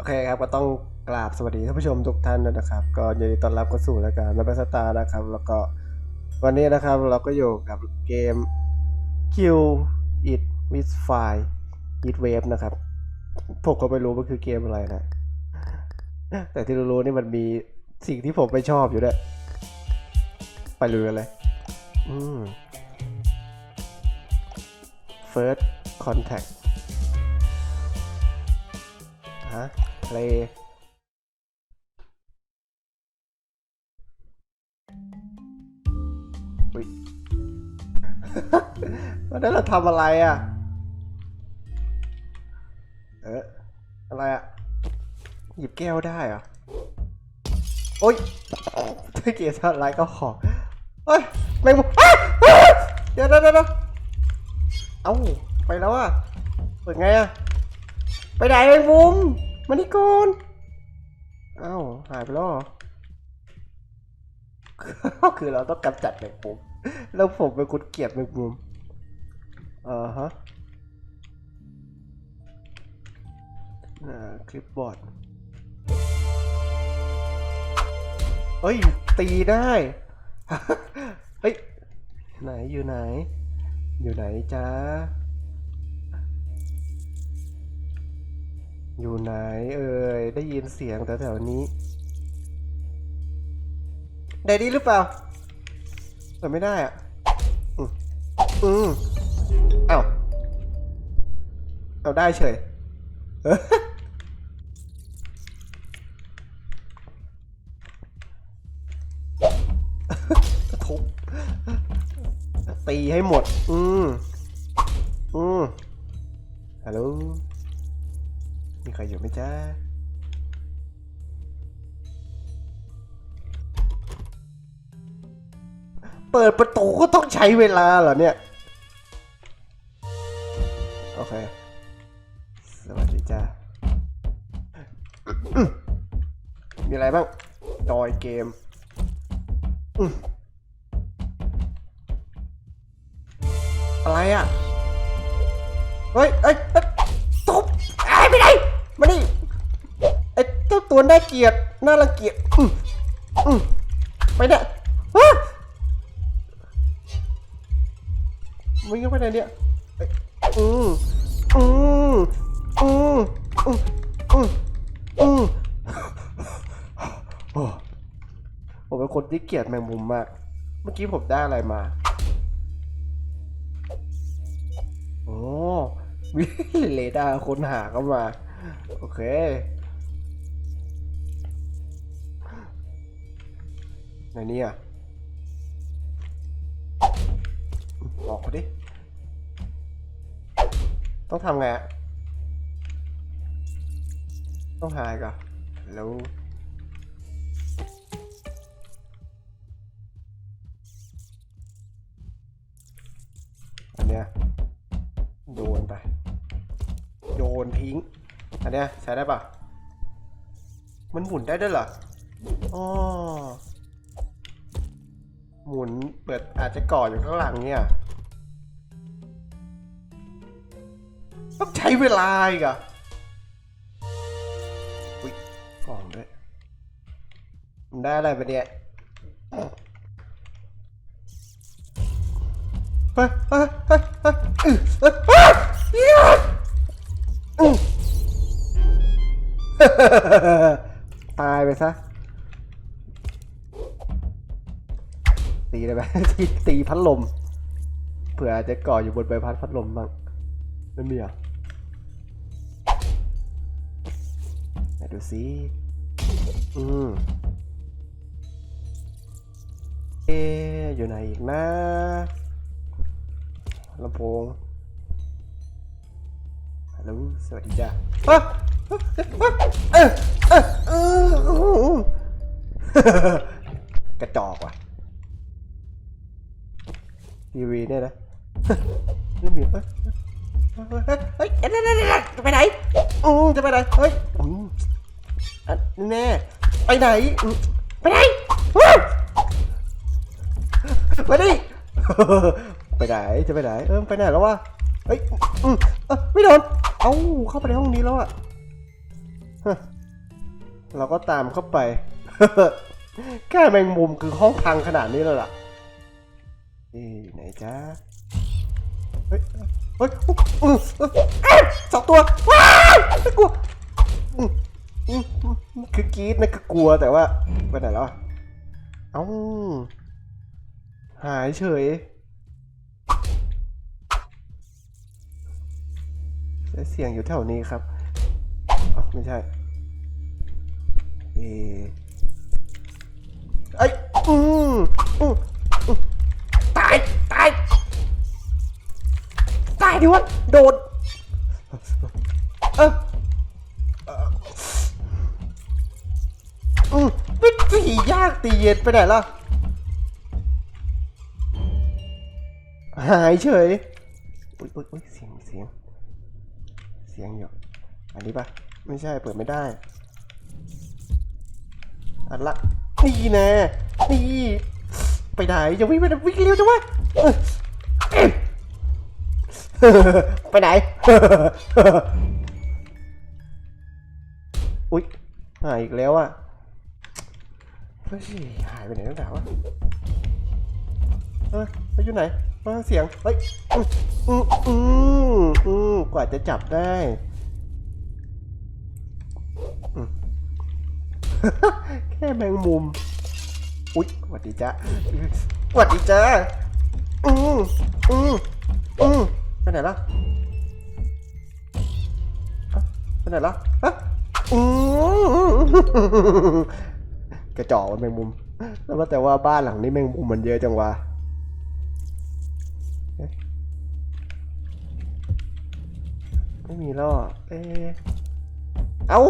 โอเคครับก็ต้องกราบสวัสดีท่านผู้ชมทุกท่านด้วยนะครับ ก็ยินดีต้อนรับเข้าสู่รายการมาเปสตาร์นะครับ แล้วก็วันนี้นะครับเราก็อยู่กับเกม Kill It with Fire Heat Wave นะครับผมก็ไม่รู้มันคือเกมอะไรนะ แต่ที่รู้ๆนี่มันมีสิ่งที่ผมไม่ชอบอยู่ด้วยไปเลยกันเลย อืม First Contact ฮะ เลยวันนั้นเราทำอะไรอะ เอออะไรอะ หยิบแก้วได้เหรอ โอ๊ยถ้าเกียร์อะไรก็ขอเฮ้ยแมงมุมอ้าวอ้าวเดี๋ยวเดี๋ยวเดี๋ยวเอ้า ไปแล้วอะเปิดไงอะ ไปไหนแมงมุม มานี่ก่อนเอ้าหายไปแล้วเหรอคือเราต้องกำจัดแมงมุมแล้วผมเป็นคนเกลียดแมงมุมอ่าฮะอ่าคลิปบอร์ดเฮ้ย ตีได้ เฮ้ย ไหนอยู่ไหน อยู่ไหนจ๊ะ อยู่ไหนเอ่ยได้ยินเสียงแถวๆนี้ได้ดีหรือเปล่าเปิดไม่ได้อะอืมอืมเอ้าเอาได้เฉยเออทุบตีให้หมด อืมอืมฮัลโหล มีใครอยู่ไหมจ๊ะเปิดประตูก็ต้องใช้เวลาเหรอเนี่ย โอเค สวัสดีจ้า มีอะไรบ้างจอยเกมอะไรอะ เฮ้ยเอ้ยเอ้ยตบไอ ยไปไหนมานี่ไอ้เจ้าตัวน่าเกลียดน่ารังเกียจอืมอืมไปเนี่ยอ้ามึงยังไปไหนเนี่ยเอ้ยอืมอืมอืมอืมอืมอืมโอ้ผมเป็นคนที่เกลียดแมงมุมมาก เมื่อกี้ผมได้อะไรมา โอ้ เรดาร์ค้นหาเข้ามา โอเคไหนเนี่ยบอกเขาดิ ต้องทำไงอะต้องหายก่อนแล้ว อันเนี้ยใช้ได้ปะมันหมุนได้ด้วยเหรออ๋อหมุนเปิดอาจจะก่ออยู่ข้างหลังเนี่ย ต้องใช้เวลาอีกอะอุ้ยกล่องด้วยมันได้อะไรไปเนี่ยเฮ้ยเฮ้ยเฮ้ยเฮ้ยอื้อเฮ้ยเฮ้ยเหี้ยอื้อ ตายไปซะ ตีได้ไหมตีตีพัดลม เผื่อจะก่ออยู่บนใบพัดพัดลมบ้างไม่มีเหรอะไหนดูสิอืมเออยู่ไหนอีกนะลำโพงฮัลโหลสวัสดีจ้าฮะ เออเออเออกระจอกว่ะทีวีเนี่ยนะไม่มีเฮ้ยเฮ้ยเฮ้ยเฮ้ยเดี๋ยวจะไปไหนอืมจะไปไหน เฮ้ยแน่ไปไหน ไปไหนเฮ้ยไปดิไปไหน จะไปไหน เออไปไหนแล้ววะ เฮ้ยไม่โดน เอ้าเข้าไปในห้องนี้แล้วอะ เราก็ตามเข้าไป แค่แมงมุมคือห้องพังขนาดนี้แล้วล่ะเอ๊ะอยู่ไหนจ้าเฮ้ย เฮ้ยสองตัว ว้าวกลัวคือกรีดนะคือกลัวแต่ว่าไปไหนแล้วเอ้าหายเฉยเสียงอยู่แถวนี้ครับอ๋อไม่ใช่ เอไอยอืมอืมอืมตายตายตายดิวะโดดเอออืมไม่ตียากตีเย็นไปไหนล่ะหายเฉยอุ้ยอุ้ยอุ้ยเสียงเสียงเสียงอยู่อันนี้ปะไม่ใช่เปิดไม่ได้ อันละนี่แน่นี่ไปไหนจะวิ่งไปไหนวิ่งเร็วจังวะเอ้ยเอ้ยไปไหนอุ๊ยหายอีกแล้วอะเฮ้ยหายไปไหนตั้งแต่วะเฮ้ยไปอยู่ไหนเฮ้ยเสียงเฮ้ยอืมอืมอืมอืมกว่าจะจับได้ อืมแค่แมงมุม อุ๊ยสวัสดีจ้าสวัสดีจ้าอืมอืมอืมไปไหนล่ะฮะไปไหนล่ะฮะอืมกระจอกมันแมงมุม แล้วว่าแต่ว่าบ้านหลังนี้แมงมุมมันเยอะจังวะไม่มีแล้วอะเอะเอา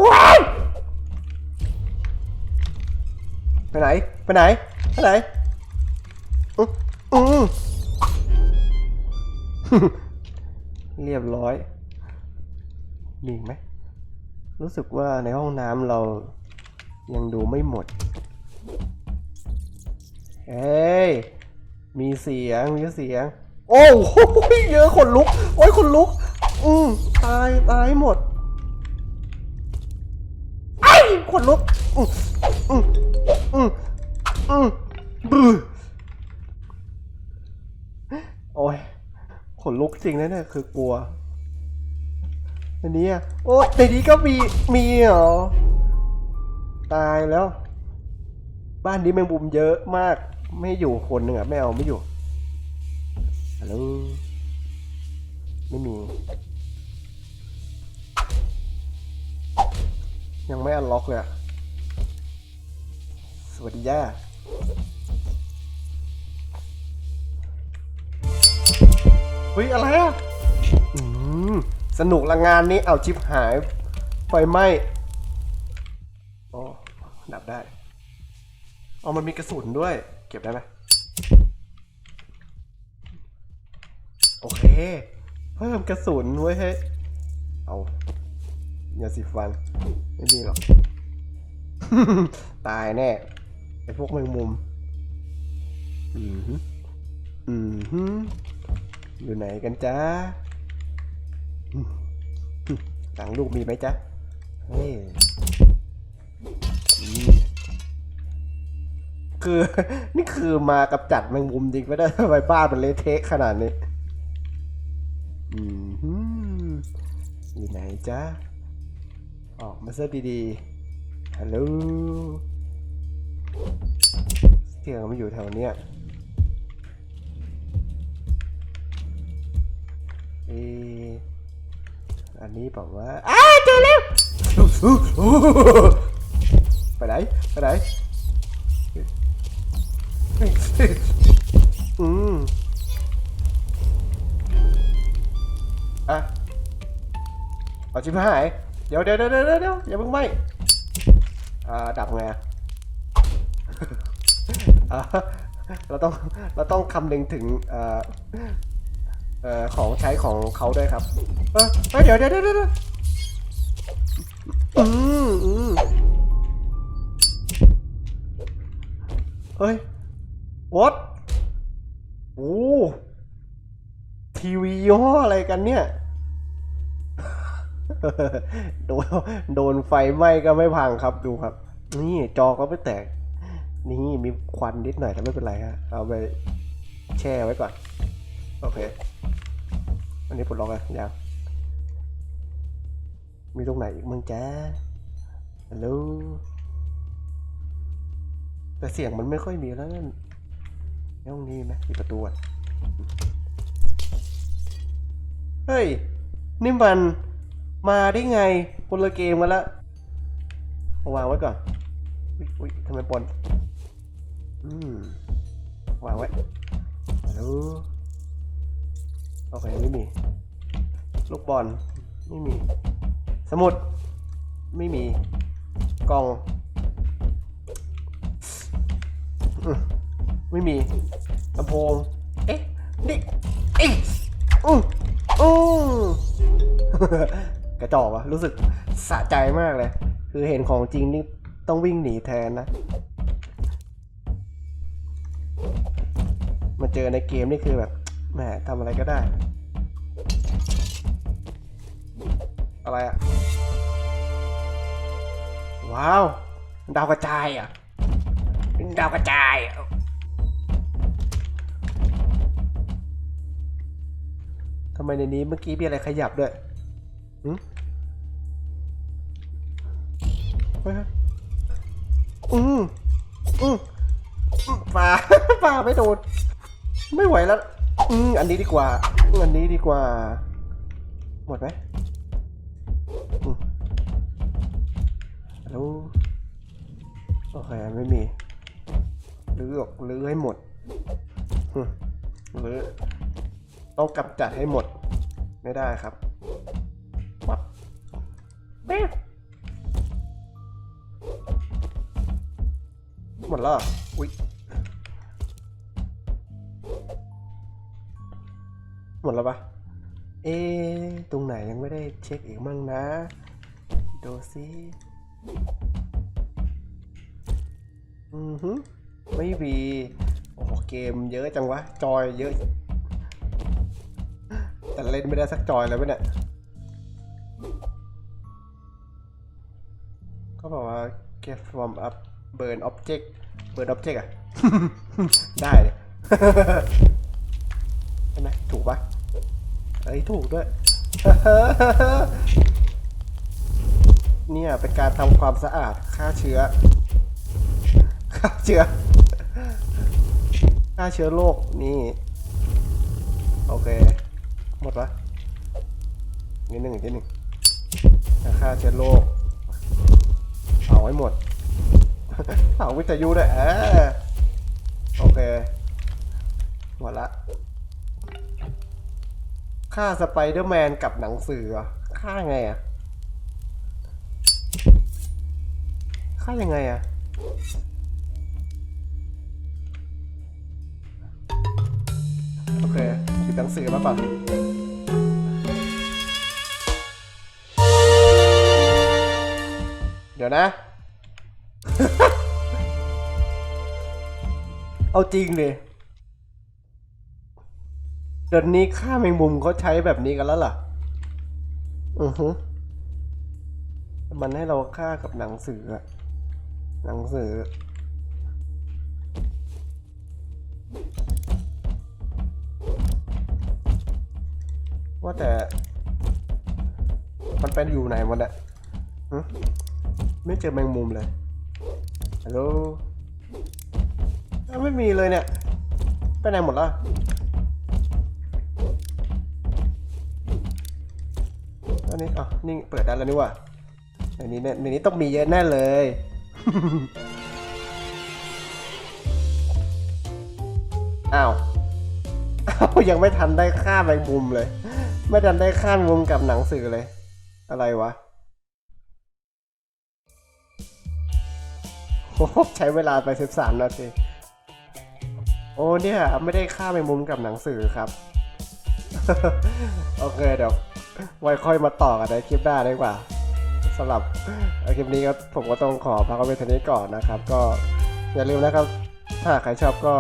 ไปไหน ไปไหน ไปไหนอืออือเรียบร้อยมีไหม รู้สึกว่าในห้องน้ำเรายังดูไม่หมด เฮ้ย มีเสียง มีเสียง โอ้โหเยอะขนลุก โอ้ยขนลุก อืมตาย ตายหมดไอ้ขนลุก กจริงนะเนี่ยคือกลัว อันนี้อะโอ้ยในนี้ก็มีมีเหรอ ตายแล้ว บ้านนี้แมงมุมเยอะมาก ไม่อยู่คนหนึ่งอะไม่เอาไม่อยู่ฮัลโหลไม่มี ยังไม่อันล็อกเลยอะสวัสดีย่า ฮ้ยอะไรอะอืมสนุกละงานนี้เอาชิปหายไฟไหม้โอ้ดับได้เอามันมีกระสุนด้วย เก็บได้ไหมโอเค เพิ่มกระสุนไว้ให้เอาอย่าสีฟัน ไม่มีหรอก ตายแน่ไอพวกแมงมุม อืมฮึอืมฮึ อยู่ไหนกันจ้าหลังลูกมีไหมจ๊ะ เฮ้ย คือ นี่คือมากำจัดแมงมุมจริงไม่ได้ทำไมบ้านมันเละเทะขนาดนี้อืมฮึอยู่ไหนจ๊ะ ออกมาซะดีๆ ฮัลโหลเสียงมันอยู่แถวเนี้ย เออันนี้บอกว่าอ้าเจอแล้วไปไหนไปไหนอืมอะเอาชิบหายเดี๋ยวเดี๋ยวเดี๋ยวเดี๋ยวเดี๋ยวอย่าเพิ่งไหมอ่าดับไงอะอ่าเราต้องเราต้องคำนึงถึง เอ่อของใช้ของเขาด้วยครับ เออเฮ้ยเดี๋ยวเดี๋ยวเดี๋ยวเดี๋ยวอืมอืมเฮ้ย what โอ้ทีวีย่ห้ออะไรกันเนี่ย โดนโดนไฟไหม้ก็ไม่พังครับดูครับ นี่จอก็ไม่แตก นี่มีควันนิดหน่อยแต่ไม่เป็นไรฮะ เอาไปแช่ไว้ก่อน โอเค อันนี้ปลดล็อกอะยังมีตรงไหนอีกมึงจ้าฮัลโหลแต่เสียงมันไม่ค่อยมีแล้วนั่นห้องนี้ไหมมีประตูอะเฮ้ย นี่มันมาได้ไงคนละเกมกันละเอาวางไว้ก่อน อุ๊ยอุ๊ยทำไมปนอืมวางไว้ฮัลโหล โอเคไม่มี ลูกบอลไม่มี สมุด ไม่มี กล่องอไม่มีลำโพง เอ๊ะ นี่เอ๊ะอืออือกระจอกวะรู้สึกสะใจมากเลย คือเห็นของจริงนี่ต้องวิ่งหนีแทนนะ มาเจอในเกมนี่คือแบบ แหมทำอะไรก็ได้ อะไรอะว้าว ดาวกระจายอะดาวกระจายอะทำไมในนี้เมื่อกี้มีอะไรขยับด้วยหึเฮ้ยอืมอืมอืมปลาปลาไม่โดนไม่ไหวแล้ว อืมอันนี้ดีกว่า อันนี้ดีกว่า หมดไหมอืมฮัลโหลโอเคไม่มีเลือออกลื้อให้หมดอืมลื้อต้องกำจัดให้หมด ไม่ได้ครับปับแป๊บหมดแล้วออุ๊ย หมดแล้วปะเอ๊ะตรงไหนยังไม่ได้เช็คอีกมั่งนะ ดูสิอือฮึไม่มีโอ้โหเกมเยอะจังวะ จอยเยอะ แต่เล่นไม่ได้สักจอยเลยปะเนี่ยก็บอกว่า get from up burn object burn object อะได้เลยใช่ไหมถูกปะ เอ้ยถูกด้วย เนี่ยเป็นการทำความสะอาดฆ่าเชื้อฆ่าเชื้อฆ่าเชื้อโรคนี่ โอเค หมดปะนิดหนึ่งอีกนิดหนึ่งฆ่าเชื้อโรคเอาไว้หมดเอาวิทยุด้วยโอเค หมดละ ฆ่าสไปเดอร์แมนกับหนังสือฆ่าไงอะฆ่ายังไงอะโอเคหยิบหนังสือมาก่อนเดี๋ยวนะ เอาจริงดิ เดี๋ยวนี้ฆ่าแมงมุมเขาใช้แบบนี้กันแล้วเหรออือฮึมันให้เราฆ่ากับหนังสืออะหนังสือ ว่าแต่ มันไปอยู่ไหนหมดอะไม่เจอแมงมุมเลย ฮัลโหลอ้าวไม่มีเลยเนี่ย ไปไหนหมดละ อันนี้อะนี่เปิดได้แล้วนี่ว่าในนี้เนี่ยในนี้ต้องมีเยอะแน่เลย อ้าวอ้าวยังไม่ทันได้ฆ่าแมงมุมเลย ไม่ทันได้ฆ่ามมุมกับหนังสือเลย อะไรวะโอ้โหใช้เวลาไปสิบสามนาทีโอ้เนี่ย ไม่ได้ฆ่าแมงมุมกับหนังสือครับ โอเคเดี๋ยว ไว้ค่อยมาต่อกันในคลิปหน้าดีกว่าสำหรับคลิปนี้ก็ผมก็ต้องขอพักเอาไว้เท่านี้ก่อนนะครับ ก็อย่าลืมนะครับ ถ้าใครชอบก็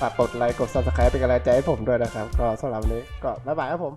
ฝากกดไลค์กด subscribe เป็นกำลังใจให้ผมด้วยนะครับ ก็สำหรับวันนี้ก็บ๊ายบายครับผม